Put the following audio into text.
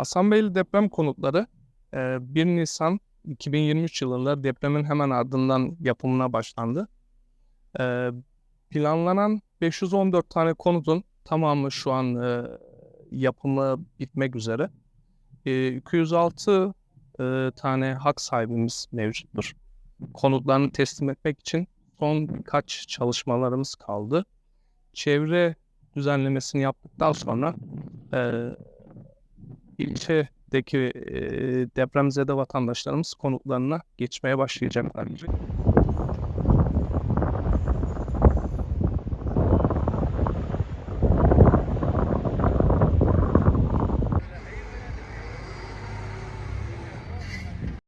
Hasanbeyli deprem konutları e, 1 Nisan 2023 yılında depremin hemen ardından yapımına başlandı. E, planlanan 514 tane konutun tamamı şu an e, yapımı bitmek üzere. E, 206 e, tane hak sahibimiz mevcuttur. Konutlarını teslim etmek için son birkaç çalışmalarımız kaldı. Çevre düzenlemesini yaptıktan sonra e, ilçedeki e, depremzede vatandaşlarımız konutlarına geçmeye başlayacaklar.